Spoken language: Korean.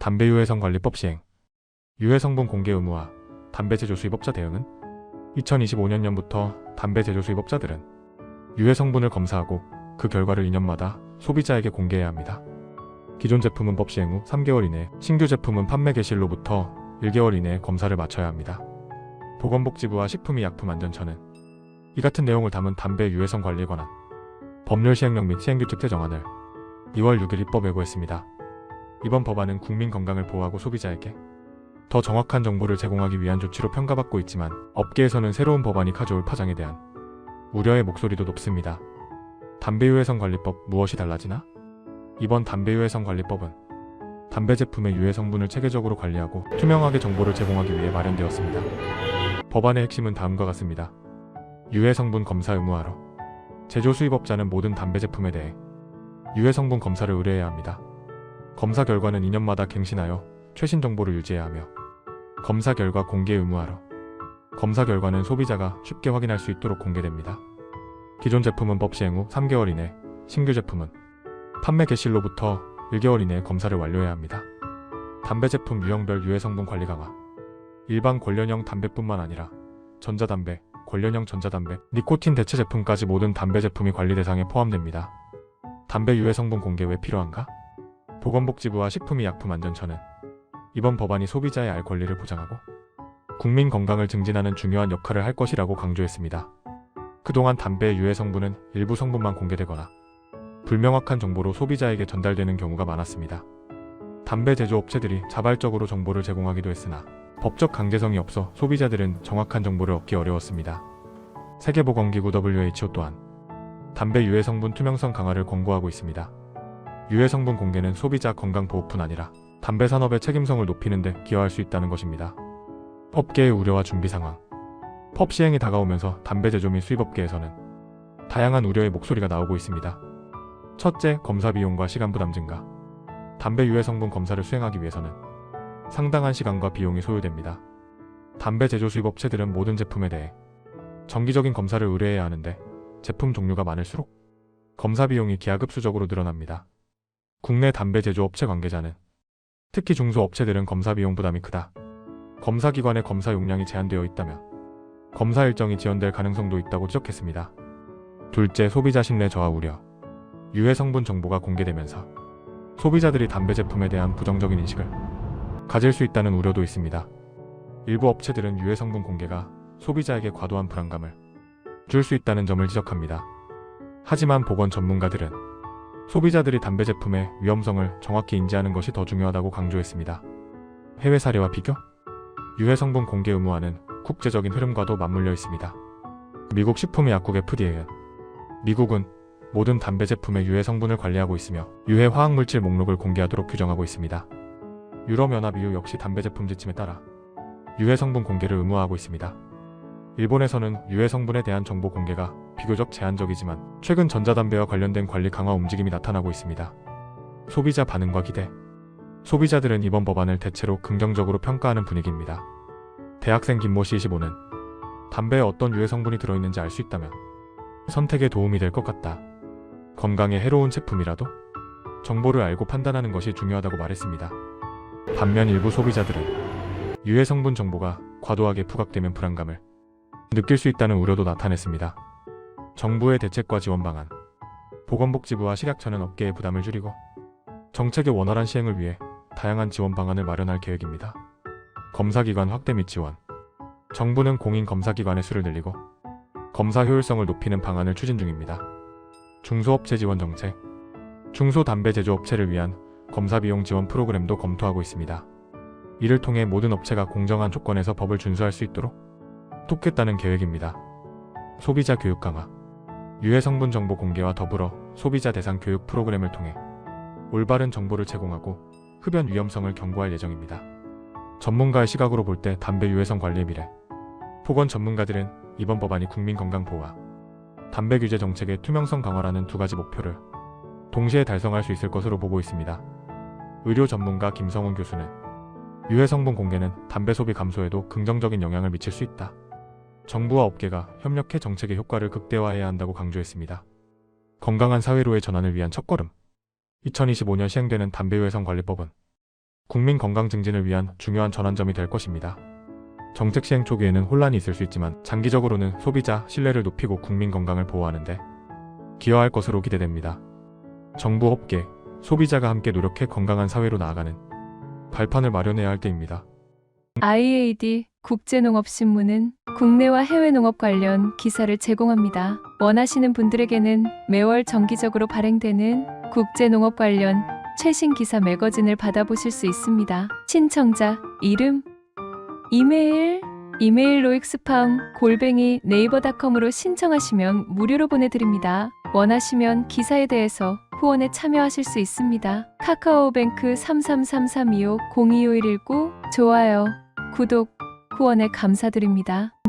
담배 유해성 관리법 시행, 유해 성분 공개 의무화, 담배 제조 수입업자 대응은 2025년부터 담배 제조 수입업자들은 유해 성분을 검사하고 그 결과를 2년마다 소비자에게 공개해야 합니다. 기존 제품은 법 시행 후 3개월 이내, 신규 제품은 판매 개시일로부터 1개월 이내에 검사를 마쳐야 합니다. 보건복지부와 식품의 약품안전처는 이 같은 내용을 담은 담배 유해성 관리에 관한 법률 시행령 및 시행규칙 제정안을 2월 6일 입법 예고했습니다. 이번 법안은 국민 건강을 보호하고 소비자에게 더 정확한 정보를 제공하기 위한 조치로 평가받고 있지만 업계에서는 새로운 법안이 가져올 파장에 대한 우려의 목소리도 높습니다. 담배 유해성 관리법 무엇이 달라지나? 이번 담배 유해성 관리법은 담배 제품의 유해 성분을 체계적으로 관리하고 투명하게 정보를 제공하기 위해 마련되었습니다. 법안의 핵심은 다음과 같습니다. 유해 성분 검사 의무화로 제조 수입업자는 모든 담배 제품에 대해 유해 성분 검사를 의뢰해야 합니다. 검사 결과는 2년마다 갱신하여 최신 정보를 유지해야 하며 검사 결과 공개 의무화로 검사 결과는 소비자가 쉽게 확인할 수 있도록 공개됩니다. 기존 제품은 법 시행 후 3개월 이내, 신규 제품은 판매 개시일로부터 1개월 이내에 검사를 완료해야 합니다. 담배 제품 유형별 유해 성분 관리 강화 일반 관련형 담배뿐만 아니라 전자담배, 관련형 전자담배, 니코틴 대체 제품까지 모든 담배 제품이 관리 대상에 포함됩니다. 담배 유해 성분 공개 왜 필요한가? 보건복지부와 식품의약품안전처는 이번 법안이 소비자의 알 권리를 보장하고 국민 건강을 증진하는 중요한 역할을 할 것이라고 강조했습니다. 그동안 담배의 유해 성분은 일부 성분만 공개되거나 불명확한 정보로 소비자에게 전달되는 경우가 많았습니다. 담배 제조업체들이 자발적으로 정보를 제공하기도 했으나 법적 강제성이 없어 소비자들은 정확한 정보를 얻기 어려웠습니다. 세계보건기구 WHO 또한 담배 유해 성분 투명성 강화를 권고하고 있습니다. 유해 성분 공개는 소비자 건강 보호뿐 아니라 담배 산업의 책임성을 높이는 데 기여할 수 있다는 것입니다. 업계의 우려와 준비 상황. 법 시행이 다가오면서 담배 제조 및 수입업계에서는 다양한 우려의 목소리가 나오고 있습니다. 첫째, 검사 비용과 시간 부담 증가. 담배 유해 성분 검사를 수행하기 위해서는 상당한 시간과 비용이 소요됩니다. 담배 제조 수입업체들은 모든 제품에 대해 정기적인 검사를 의뢰해야 하는데 제품 종류가 많을수록 검사 비용이 기하급수적으로 늘어납니다. 국내 담배 제조업체 관계자는 특히 중소업체들은 검사 비용 부담이 크다. 검사기관의 검사 용량이 제한되어 있다며 검사 일정이 지연될 가능성도 있다고 지적했습니다. 둘째, 소비자 신뢰 저하 우려. 유해 성분 정보가 공개되면서 소비자들이 담배 제품에 대한 부정적인 인식을 가질 수 있다는 우려도 있습니다. 일부 업체들은 유해 성분 공개가 소비자에게 과도한 불안감을 줄 수 있다는 점을 지적합니다. 하지만 보건 전문가들은 소비자들이 담배 제품의 위험성을 정확히 인지하는 것이 더 중요하다고 강조했습니다. 해외 사례와 비교? 유해 성분 공개 의무화는 국제적인 흐름과도 맞물려 있습니다. 미국 식품의 약국 FDA는 미국은 모든 담배 제품의 유해 성분을 관리하고 있으며 유해 화학물질 목록을 공개하도록 규정하고 있습니다. 유럽연합 EU 역시 담배 제품 지침에 따라 유해 성분 공개를 의무화하고 있습니다. 일본에서는 유해 성분에 대한 정보 공개가 비교적 제한적이지만 최근 전자담배와 관련된 관리 강화 움직임이 나타나고 있습니다. 소비자 반응과 기대 소비자들은 이번 법안을 대체로 긍정적으로 평가하는 분위기입니다. 대학생 김모 씨 25는 담배에 어떤 유해 성분이 들어있는지 알 수 있다면 선택에 도움이 될 것 같다. 건강에 해로운 제품이라도 정보를 알고 판단하는 것이 중요하다고 말했습니다. 반면 일부 소비자들은 유해 성분 정보가 과도하게 부각되면 불안감을 느낄 수 있다는 우려도 나타냈습니다. 정부의 대책과 지원 방안 보건복지부와 식약처는 업계의 부담을 줄이고 정책의 원활한 시행을 위해 다양한 지원 방안을 마련할 계획입니다. 검사기관 확대 및 지원 정부는 공인 검사기관의 수를 늘리고 검사 효율성을 높이는 방안을 추진 중입니다. 중소업체 지원 정책 중소담배 제조업체를 위한 검사 비용 지원 프로그램도 검토하고 있습니다. 이를 통해 모든 업체가 공정한 조건에서 법을 준수할 수 있도록 돕겠다는 계획입니다. 소비자 교육 강화 유해 성분 정보 공개와 더불어 소비자 대상 교육 프로그램을 통해 올바른 정보를 제공하고 흡연 위험성을 경고할 예정입니다. 전문가의 시각으로 볼 때 담배 유해성 관리의 미래 보건 전문가들은 이번 법안이 국민 건강 보호와 담배 규제 정책의 투명성 강화라는 두 가지 목표를 동시에 달성할 수 있을 것으로 보고 있습니다. 의료 전문가 김성훈 교수는 유해 성분 공개는 담배 소비 감소에도 긍정적인 영향을 미칠 수 있다. 정부와 업계가 협력해 정책의 효과를 극대화해야 한다고 강조했습니다. 건강한 사회로의 전환을 위한 첫걸음 2025년 시행되는 담배 유해성 관리법은 국민 건강 증진을 위한 중요한 전환점이 될 것입니다. 정책 시행 초기에는 혼란이 있을 수 있지만 장기적으로는 소비자 신뢰를 높이고 국민 건강을 보호하는 데 기여할 것으로 기대됩니다. 정부, 업계, 소비자가 함께 노력해 건강한 사회로 나아가는 발판을 마련해야 할 때입니다. IAD 국제농업신문은 국내와 해외 농업 관련 기사를 제공합니다. 원하시는 분들에게는 매월 정기적으로 발행되는 국제농업 관련 최신 기사 매거진을 받아보실 수 있습니다. 신청자 이름, 이메일, 이메일 로 익스팜 골뱅이 네이버닷컴으로 신청하시면 무료로 보내드립니다. 원하시면 기사에 대해서 후원에 참여하실 수 있습니다. 카카오뱅크 333325 025119 좋아요, 구독, 후원에 감사드립니다.